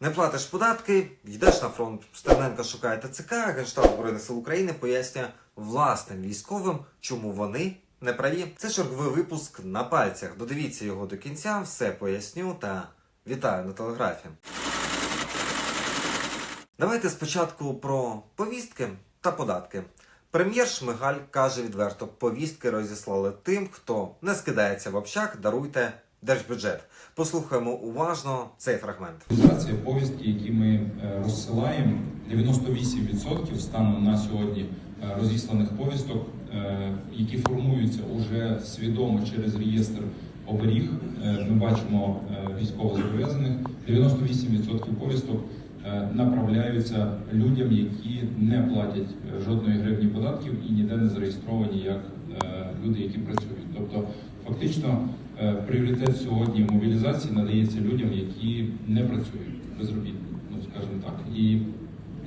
Не платиш податки, йдеш на фронт. Стерненко шукає ТЦК, Генштаб Збройних сил України пояснює власним військовим, чому вони не праві. Це черговий випуск на пальцях. Додивіться його до кінця, все поясню та вітаю на телеграфі. Давайте спочатку про повістки та податки. Прем'єр Шмигаль каже відверто: повістки розіслали тим, хто не скидається в общак, даруйте держбюджет. Послухаємо уважно цей фрагмент. Реалізація повістки, які ми е, розсилаємо, 98% станом на сьогодні е, розісланих повісток, е, які формуються уже свідомо через реєстр оберіг. Ми бачимо військовозобов'язаних. 98% повісток направляються людям, які не платять жодної гривні податків і ніде не зареєстровані як люди, які працюють. Тобто, фактично, пріоритет сьогодні мобілізації надається людям, які не працюють безробітні, ну скажімо так. І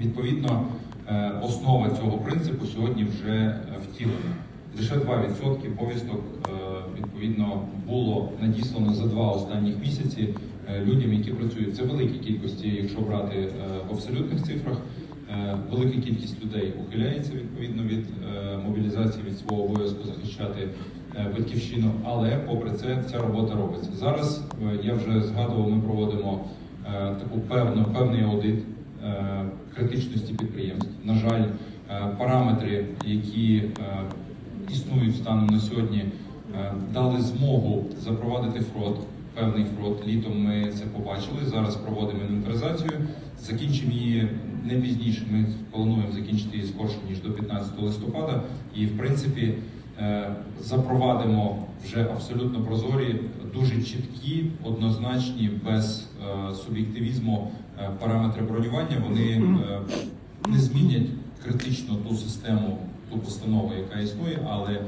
відповідно е, основа цього принципу сьогодні вже е, втілена. Лише 2% повісток е, відповідно було надіслано за два останніх місяці е, людям, які працюють. Це великі кількості, якщо брати е, в абсолютних цифрах. Е, Велика кількість людей ухиляється відповідно від е, мобілізації від свого обов'язку захищати е, батьківщину, але попри це ця робота робиться. Зараз е, я вже згадував, ми проводимо е, таку певну певний аудит е, критичності підприємств. На жаль, е, параметри, які е, існують станом на сьогодні, е, дали змогу запровадити фрод. Певний фрод літом ми це побачили. Зараз проводимо інвентаризацію. Закінчимо її не пізніше. Ми плануємо закінчити її скорше ніж до 15 листопада. І в принципі е, запровадимо вже абсолютно прозорі, дуже чіткі, однозначні, без е, суб'єктивізму е, параметри бронювання. Вони е, не змінять критично ту систему, ту постанову, яка існує, але е,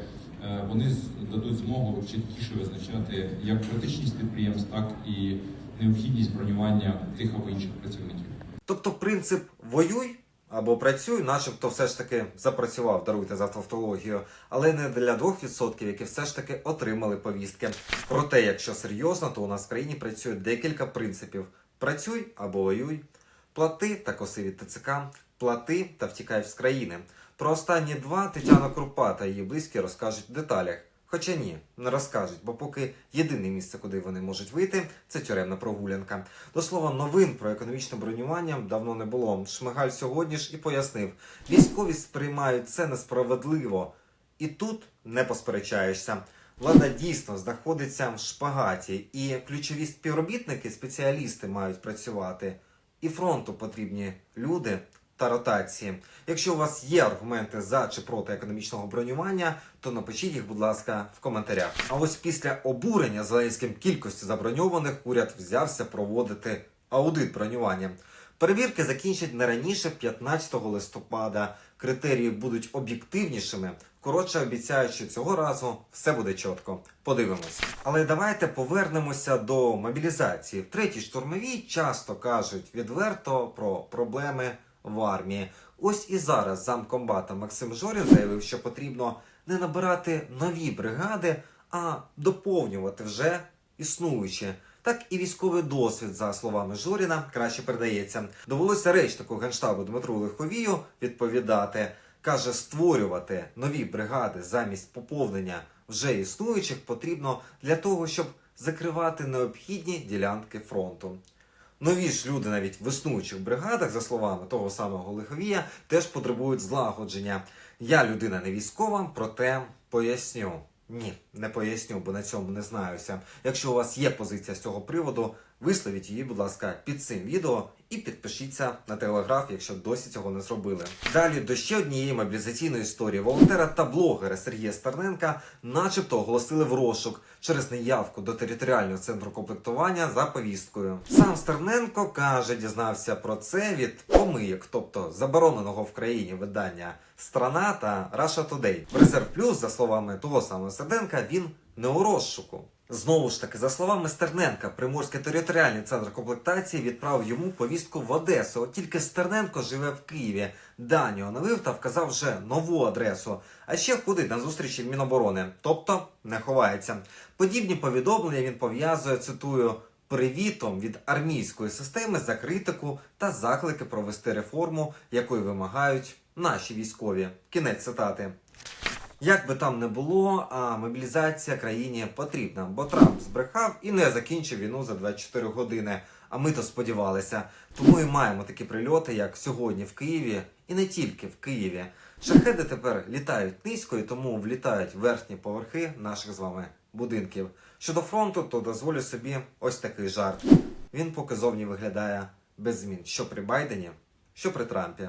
вони дадуть змогу чіткіше визначати як критичність підприємств, так і необхідність бронювання тих або інших працівників. Тобто принцип воюй або працюй, начебто все ж таки запрацював, даруйте за тавтологію, але не для 2%, які все ж таки отримали повістки. Проте, якщо серйозно, то у нас в країні працює декілька принципів: працюй або воюй, плати та коси від ТЦК, плати та втікай з країни. Про останні два Тетяна Крупа та її близькі розкажуть в деталях. Хоча ні, не розкажуть, бо поки єдине місце, куди вони можуть вийти, це тюремна прогулянка. До слова, новин про економічне бронювання давно не було. Шмигаль сьогодні ж і пояснив: військові сприймають це несправедливо, і тут не посперечаєшся. Влада дійсно знаходиться в шпагаті, і ключові співробітники, спеціалісти мають працювати. І фронту потрібні люди та ротації. Якщо у вас є аргументи за чи проти економічного бронювання, то напишіть їх, будь ласка, в коментарях. А ось після обурення Зеленським кількості заброньованих уряд взявся проводити аудит бронювання. Перевірки закінчать не раніше 15 листопада. Критерії будуть об'єктивнішими. Коротше, обіцяють, що цього разу все буде чітко. Подивимось. Але давайте повернемося до мобілізації. В третій штурмовій часто кажуть відверто про проблеми в армії. Ось і зараз замкомбата Максим Жорін заявив, що потрібно не набирати нові бригади, а доповнювати вже існуючі. Так і військовий досвід, за словами Жоріна, краще передається. Довелося речнику генштабу Дмитру Лиховію відповідати. Каже, створювати нові бригади замість поповнення вже існуючих потрібно для того, щоб закривати необхідні ділянки фронту. Нові ж люди навіть в існуючих бригадах, за словами того самого Лиховія, теж потребують злагодження. Я людина не військова, проте поясню. Ні, не поясню, бо на цьому не знаюся. Якщо у вас є позиція з цього приводу, висловіть її, будь ласка, під цим відео і підпишіться на телеграф, якщо досі цього не зробили. Далі до ще однієї мобілізаційної історії волонтера та блогера Сергія Стерненка, начебто, оголосили в розшук через неявку до територіального центру комплектування за повісткою. Сам Стерненко каже, дізнався про це від помийок, тобто забороненого в країні видання Страна та Russia Today. В Резерв Плюс, за словами того самого Стерненка, він не у розшуку. Знову ж таки, за словами Стерненка, Приморський територіальний центр комплектації відправив йому повістку в Одесу. От тільки Стерненко живе в Києві. Дані оновив та вказав вже нову адресу. А ще ходить на зустрічі Міноборони, тобто не ховається. Подібні повідомлення він пов'язує, цитую, привітом від армійської системи за критику та заклики провести реформу, якої вимагають наші військові. Кінець цитати. Як би там не було, а мобілізація країні потрібна, бо Трамп збрехав і не закінчив війну за 24 години. А ми то сподівалися. Тому і маємо такі прильоти, як сьогодні в Києві, і не тільки в Києві. Шахеди тепер літають низько і тому влітають верхні поверхи наших з вами будинків. Щодо фронту, то дозволю собі ось такий жарт. Він поки зовні виглядає без змін, що при Байдені, що при Трампі.